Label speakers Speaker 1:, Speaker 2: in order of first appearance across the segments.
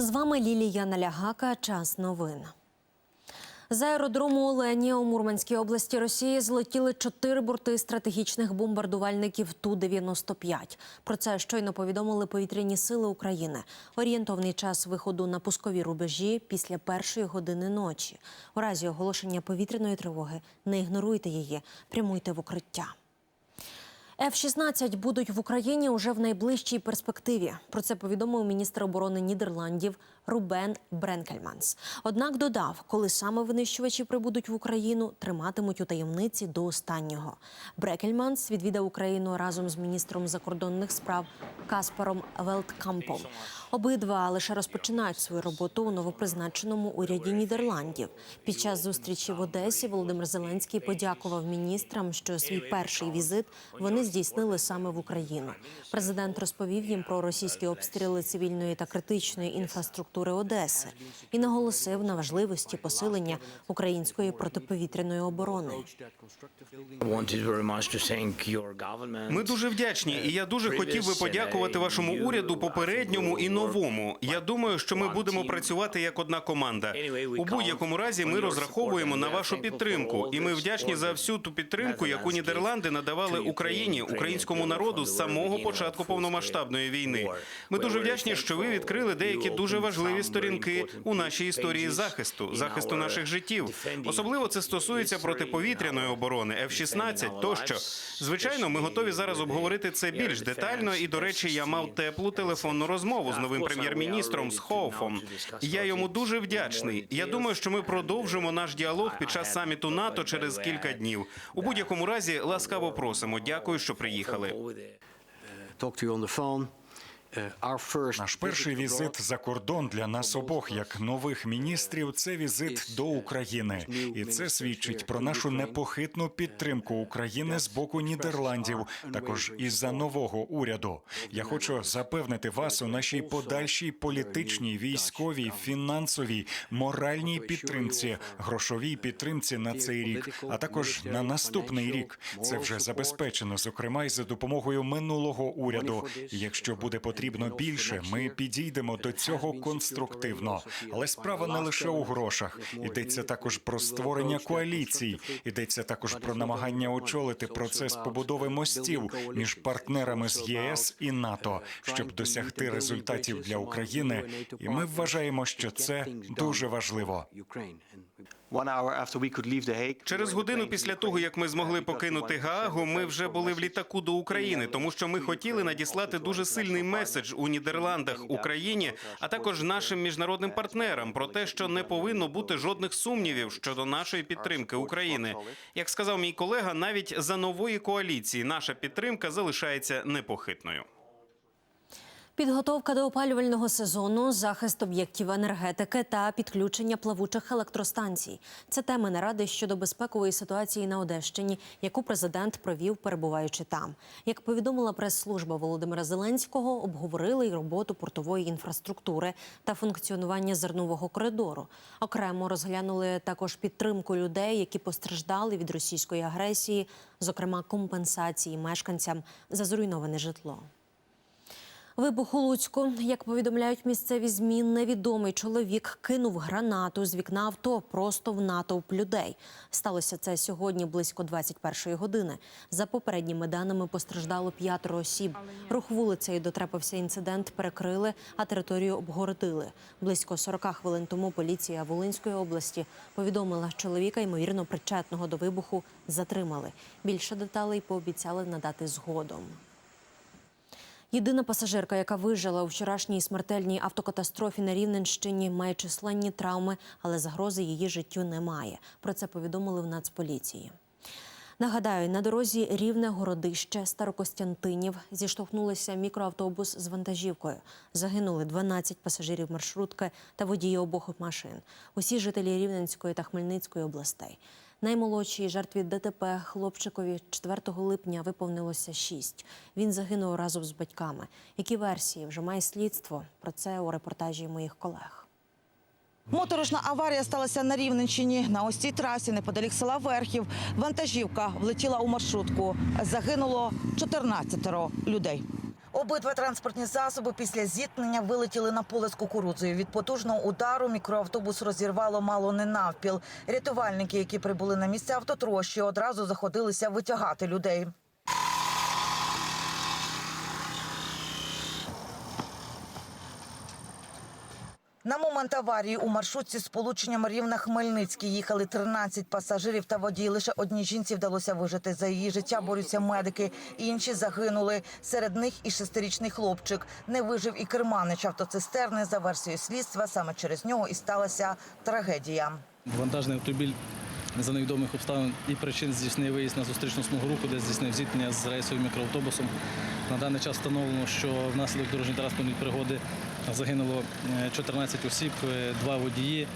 Speaker 1: З вами Лілія Налягака. Час новин. З аеродрому Оленія у Мурманській області Росії злетіли чотири борти стратегічних бомбардувальників Ту-95. Про це щойно повідомили повітряні сили України. Орієнтовний час виходу на пускові рубежі після першої години ночі. У разі оголошення повітряної тривоги не ігноруйте її, прямуйте в укриття. F-16 будуть в Україні уже в найближчій перспективі. Про це повідомив міністр оборони Нідерландів Рубен Бренкельманс. Однак додав, коли саме винищувачі прибудуть в Україну, триматимуть у таємниці до останнього. Брекельманс відвідав Україну разом з міністром закордонних справ Каспаром Велткампом. Обидва лише розпочинають свою роботу у новопризначеному уряді Нідерландів. Під час зустрічі в Одесі Володимир Зеленський подякував міністрам, що свій перший візит вони здійснили саме в Україну. Президент розповів їм про російські обстріли цивільної та критичної інфраструктури Одеси і наголосив на важливості посилення української протиповітряної оборони.
Speaker 2: Ми дуже вдячні, і я дуже хотів би подякувати вашому уряду попередньому і новому. Я думаю, що ми будемо працювати як одна команда. У будь-якому разі ми розраховуємо на вашу підтримку, і ми вдячні за всю ту підтримку, яку Нідерланди надавали Україні, українському народу з самого початку повномасштабної війни. Ми дуже вдячні, що ви відкрили деякі дуже важливі сторінки у нашій історії захисту, захисту наших життів. Особливо це стосується протиповітряної оборони, F-16 тощо. Звичайно, ми готові зараз обговорити це більш детально. І до речі, я мав теплу телефонну розмову з новим прем'єр-міністром з Хоуфом. Я йому дуже вдячний. Я думаю, що ми продовжимо наш діалог під час саміту НАТО через кілька днів. У будь-якому разі, ласкаво просимо. Дякую, що приїхали.
Speaker 3: Наш перший візит за кордон для нас обох, як нових міністрів, це візит до України, і це свідчить про нашу непохитну підтримку України з боку Нідерландів, також із за нового уряду. Я хочу запевнити вас у нашій подальшій політичній, військовій, фінансовій, моральній підтримці, грошовій підтримці на цей рік, а також на наступний рік. Це вже забезпечено, зокрема, і за допомогою минулого уряду. Якщо буде потрібно більше, ми підійдемо до цього конструктивно. Але справа не лише у грошах. Йдеться також про створення коаліцій. Йдеться також про намагання очолити процес побудови мостів між партнерами з ЄС і НАТО, щоб досягти результатів для України. І ми вважаємо, що це дуже важливо.
Speaker 2: Через годину після того, як ми змогли покинути Гаагу, ми вже були в літаку до України, тому що ми хотіли надіслати дуже сильний меседж у Нідерландах Україні, а також нашим міжнародним партнерам про те, що не повинно бути жодних сумнівів щодо нашої підтримки України. Як сказав мій колега, навіть за нової коаліції наша підтримка залишається непохитною.
Speaker 1: Підготовка до опалювального сезону, захист об'єктів енергетики та підключення плавучих електростанцій це теми наради щодо безпекової ситуації на Одещині, яку президент провів, перебуваючи там. Як повідомила прес-служба Володимира Зеленського, обговорили й роботу портової інфраструктури та функціонування зернового коридору. Окремо розглянули також підтримку людей, які постраждали від російської агресії, зокрема компенсації мешканцям за зруйноване житло. Вибух у Луцьку, як повідомляють місцеві ЗМІ, невідомий чоловік кинув гранату з вікна авто просто в натовп людей. Сталося це сьогодні близько 21-ї години. За попередніми даними постраждало п'ятеро осіб. Рух вулицею дотрапився інцидент, перекрили, а територію обгородили. Близько 40 хвилин тому поліція Волинської області повідомила, чоловіка, ймовірно, причетного до вибуху, затримали. Більше деталей пообіцяли надати згодом. Єдина пасажирка, яка вижила у вчорашній смертельній автокатастрофі на Рівненщині, має численні травми, але загрози її життю немає. Про це повідомили в Нацполіції. Нагадаю, на дорозі рівне городище Старокостянтинів зіштовхнулися мікроавтобус з вантажівкою. Загинули 12 пасажирів маршрутки та водії обох машин. Усі жителі Рівненської та Хмельницької областей. Наймолодшій жертві ДТП хлопчикові 4 липня виповнилося 6. Він загинув разом з батьками. Які версії вже має слідство? Про це у репортажі моїх колег.
Speaker 4: Моторошна аварія сталася на Рівненщині. На ось цій трасі, неподалік села Верхів, вантажівка влетіла у маршрутку. Загинуло 14 людей. Обидва транспортні засоби після зіткнення вилетіли на поле з кукурудзою. Від потужного удару мікроавтобус розірвало мало не навпіл. Рятувальники, які прибули на місце автотрощі, одразу заходилися витягати людей. На момент аварії у маршрутці з сполученням Рівна-Хмельницький їхали 13 пасажирів та водій. Лише одній жінці вдалося вижити. За її життя борються медики. Інші загинули. Серед них і шестирічний хлопчик. Не вижив і керманич автоцистерни. За версією слідства, саме через нього і сталася трагедія.
Speaker 5: Вантажний автомобіль за невідомих обставин і причин здійснив виїзд на зустрічну смугу руху, де здійснив зіткнення з рейсовим мікроавтобусом. На даний час встановлено, що внаслідок дорожньо-транспортної пригоди загинуло е, 14 осіб, е, два водії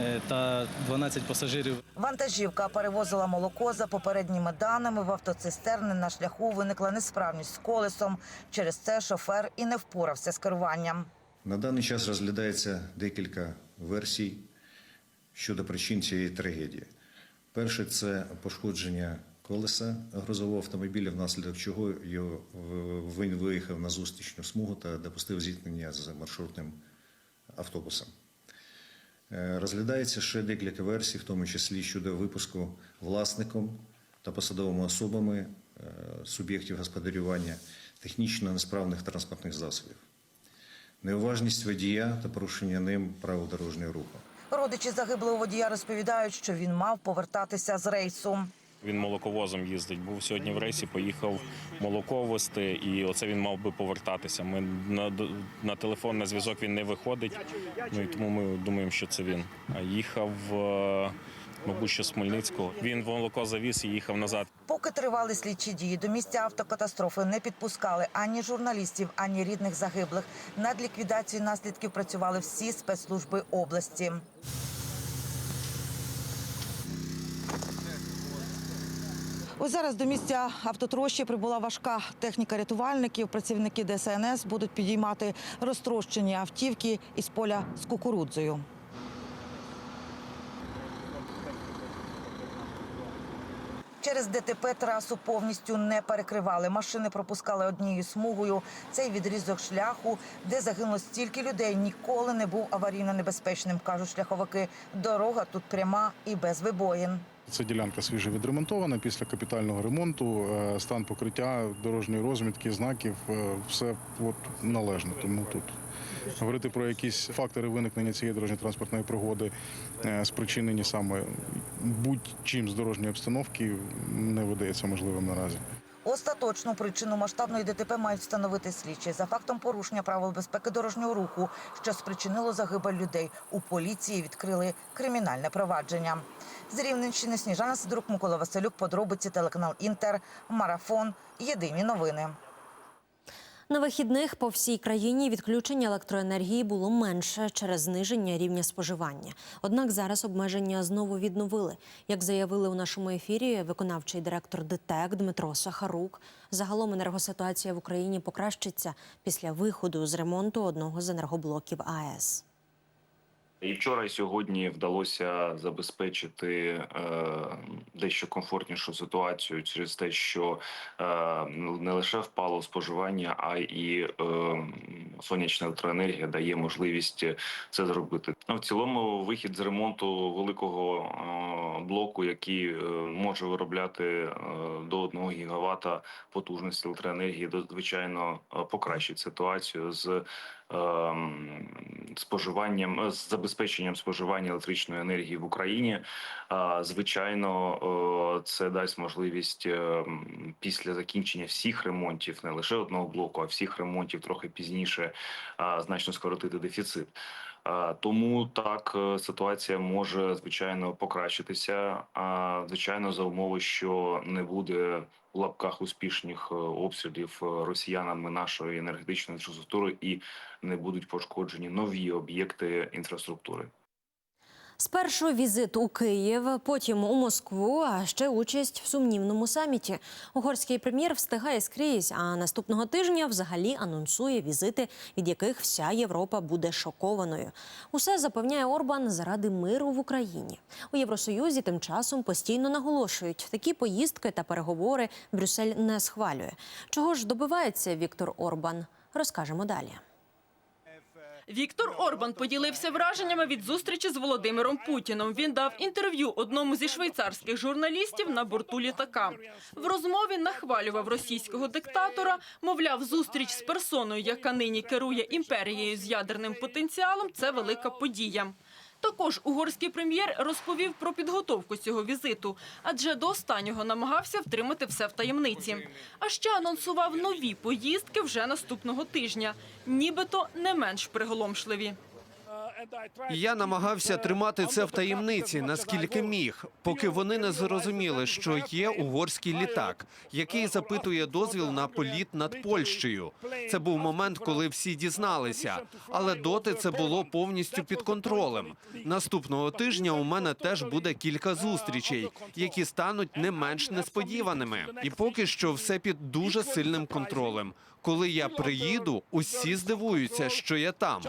Speaker 5: е, та 12 пасажирів.
Speaker 4: Вантажівка перевозила молоко. За попередніми даними в автоцистерни на шляху виникла несправність з колесом. Через це шофер і не впорався з керуванням.
Speaker 6: На даний час розглядається декілька версій щодо причин цієї трагедії. Перше це пошкодження колеса грузового автомобіля, внаслідок чого е, він виїхав на зустрічну смугу та допустив зіткнення з маршрутним автобусом. Е, Розглядається ще декілька версій, в тому числі щодо випуску власником та посадовими особами е, суб'єктів господарювання технічно несправних транспортних засобів неуважність водія та порушення ним правил дорожнього руху.
Speaker 4: Родичі загиблого водія розповідають, що він мав повертатися з рейсу.
Speaker 7: Він молоковозом їздить. Був сьогодні в рейсі, поїхав молоко вести, і оце він мав би повертатися. Ми на, на телефон на зв'язок він не виходить. Ну і тому ми думаємо, що це він. А їхав, е, мабуть, що з Хмельницького. Він молоко завіз і їхав назад.
Speaker 4: Поки тривали слідчі дії, до місця автокатастрофи не підпускали ані журналістів, ані рідних загиблих. Над ліквідацією наслідків працювали всі спецслужби області. Ось зараз до місця автотрощі прибула важка техніка рятувальників. Працівники ДСНС будуть підіймати розтрощені автівки із поля з кукурудзою. Через ДТП трасу повністю не перекривали. Машини пропускали однією смугою. Цей відрізок шляху, де загинуло стільки людей, ніколи не був аварійно небезпечним, кажуть шляховики. Дорога тут пряма і без вибоїн.
Speaker 8: Ця ділянка свіже відремонтована після капітального ремонту. е, Стан покриття, дорожньої розмітки, знаків е, все от належно. Тому тут говорити про якісь фактори виникнення цієї дорожньо-транспортної пригоди, е, спричинені саме будь-чим з дорожньої обстановки, не видається можливим наразі.
Speaker 4: Остаточну причину масштабної ДТП мають встановити слідчі за фактом порушення правил безпеки дорожнього руху, що спричинило загибель людей. У поліції відкрили кримінальне провадження. З Рівненщини Сніжана Сидорук, Микола Василюк, подробиці телеканал Інтер, Марафон. Єдині новини.
Speaker 1: На вихідних по всій країні відключення електроенергії було менше через зниження рівня споживання. Однак зараз обмеження знову відновили. Як заявили у нашому ефірі виконавчий директор ДТЕК Дмитро Сахарук, загалом енергоситуація в Україні покращиться після виходу з ремонту одного з енергоблоків АЕС.
Speaker 7: І вчора і сьогодні вдалося забезпечити е, дещо комфортнішу ситуацію через те, що е, не лише впало споживання, а і е, сонячна електроенергія дає можливість це зробити. В цілому, вихід з ремонту великого е, блоку, який е, може виробляти е, до 1 гігавата потужності електроенергії, звичайно е, покращить ситуацію з споживанням з забезпеченням споживання електричної енергії в Україні. Звичайно, е, це дасть можливість е, після закінчення всіх ремонтів, не лише одного блоку, а всіх ремонтів трохи пізніше а, значно скоротити дефіцит. А, Тому так е, ситуація може звичайно покращитися. А звичайно, за умови, що не буде в лапках успішних е, обстрілів е, росіянами нашої енергетичної інфраструктури і не будуть пошкоджені нові об'єкти інфраструктури.
Speaker 1: Спершу візит у Київ, потім у Москву, а ще участь в сумнівному саміті. Угорський прем'єр встигає скрізь, а наступного тижня взагалі анонсує візити, від яких вся Європа буде шокованою. Усе запевняє Орбан заради миру в Україні. У Євросоюзі тим часом постійно наголошують, такі поїздки та переговори Брюссель не схвалює. Чого ж добивається Віктор Орбан? Розкажемо далі.
Speaker 9: Віктор Орбан поділився враженнями від зустрічі з Володимиром Путіном. Він дав інтерв'ю одному зі швейцарських журналістів на борту літака. В розмові нахвалював російського диктатора, мовляв, зустріч з персоною, яка нині керує імперією з ядерним потенціалом. Це велика подія. Також угорський прем'єр розповів про підготовку цього візиту, адже до останнього намагався втримати все в таємниці. А ще анонсував нові поїздки вже наступного тижня, нібито не менш приголомшливі.
Speaker 10: Я намагався тримати це в таємниці, наскільки міг, поки вони не зрозуміли, що є угорський літак, який запитує дозвіл на політ над Польщею. Це був момент, коли всі дізналися, але доти це було повністю під контролем. Наступного тижня у мене теж буде кілька зустрічей, які стануть не менш несподіваними. І поки що все під дуже сильним контролем. Коли я приїду, усі здивуються, що я там.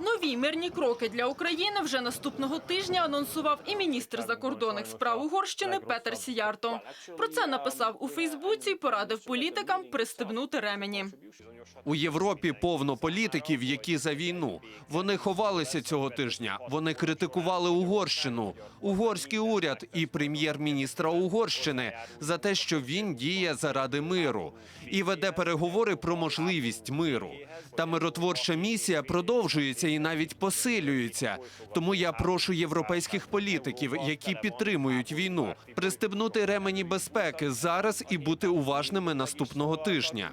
Speaker 9: Нові мирні кроки для України вже наступного тижня анонсував і міністр закордонних справ Угорщини Петер Сіярто. Про це написав у Фейсбуці порадив політикам пристебнути ремені.
Speaker 10: У Європі повно політиків, які за війну. Вони ховалися цього тижня. Вони критикували Угорщину, угорський уряд і прем'єр-міністра Угорщини за те, що він діє заради миру і веде переговори про можливість миру. Та миротворча місія продовжується і навіть посилюється. Тому я прошу європейських політиків, які підтримують війну, пристебнути ремені безпеки зараз і бути уважними наступного тижня.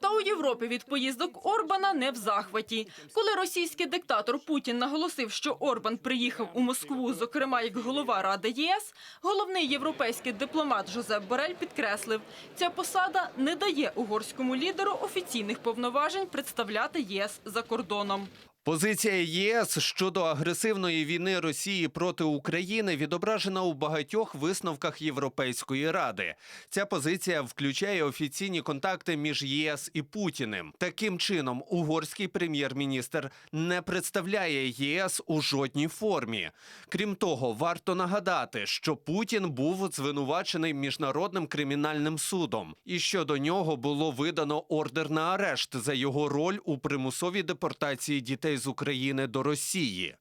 Speaker 9: Та у Європі від поїздок Орбана не в захваті. Коли російський диктатор Путін наголосив, що Орбан приїхав у Москву, зокрема як голова Ради ЄС, головний європейський дипломат Жозеп Борель підкреслив, ця посада не дає угорському лідеру офіційних повноважень представляти ЄС за кордоном.
Speaker 10: Позиція ЄС щодо агресивної війни Росії проти України відображена у багатьох висновках Європейської ради. Ця позиція включає офіційні контакти між ЄС і Путіним. Таким чином, угорський прем'єр-міністр не представляє ЄС у жодній формі. Крім того, варто нагадати, що Путін був звинувачений міжнародним кримінальним судом, і що до нього було видано ордер на арешт за його роль у примусовій депортації дітей з України до Росії.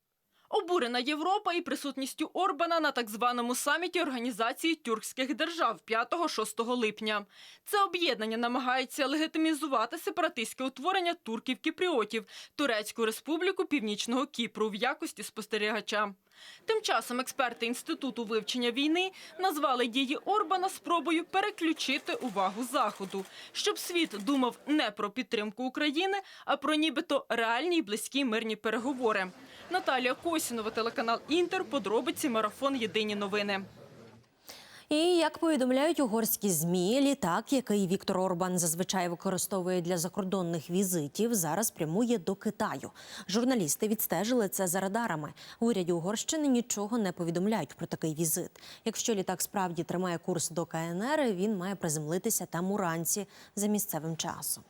Speaker 9: Обурена Європа і присутністю Орбана на так званому саміті Організації тюркських держав 5-6 липня. Це об'єднання намагається легітимізувати сепаратистське утворення турків-кіпріотів Турецьку республіку Північного Кіпру в якості спостерігача. Тим часом експерти інституту вивчення війни назвали дії Орбана спробою переключити увагу заходу, щоб світ думав не про підтримку України, а про нібито реальні й близькі мирні переговори. Наталія Косінова, телеканал Інтер. Подробиці марафон Єдині новини.
Speaker 1: І як повідомляють угорські змі, літак, який Віктор Орбан зазвичай використовує для закордонних візитів, зараз прямує до Китаю. Журналісти відстежили це за радарами. В уряді Угорщини нічого не повідомляють про такий візит. Якщо літак справді тримає курс до КНР, він має приземлитися там уранці за місцевим часом.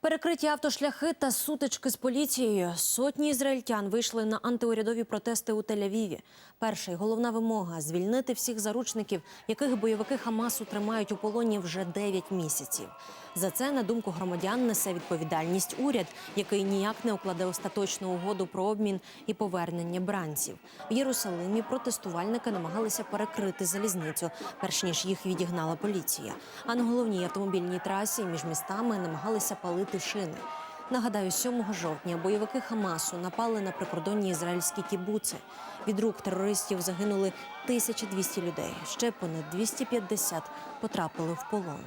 Speaker 1: Перекриті автошляхи та сутички з поліцією. Сотні ізраїльтян вийшли на антиурядові протести у Тель-Авіві. Перша й головна вимога звільнити всіх заручників, яких бойовики Хамасу тримають у полоні вже 9 місяців. За це, на думку громадян, несе відповідальність уряд, який ніяк не укладе остаточну угоду про обмін і повернення бранців. В Єрусалимі протестувальники намагалися перекрити залізницю, перш ніж їх відігнала поліція. А на головній автомобільній трасі між містами намагалися палити шини. Нагадаю, 7 жовтня бойовики Хамасу напали на прикордонні ізраїльські кібуци. Від рук терористів загинули 1200 людей. Ще понад 250 потрапили в полон.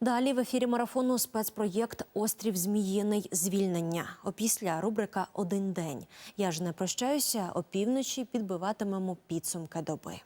Speaker 1: Далі в ефірі марафону спецпроєкт Острів Зміїний звільнення. Опісля рубрика Один день. Я ж не прощаюся. Опівночі підбиватимемо підсумки доби.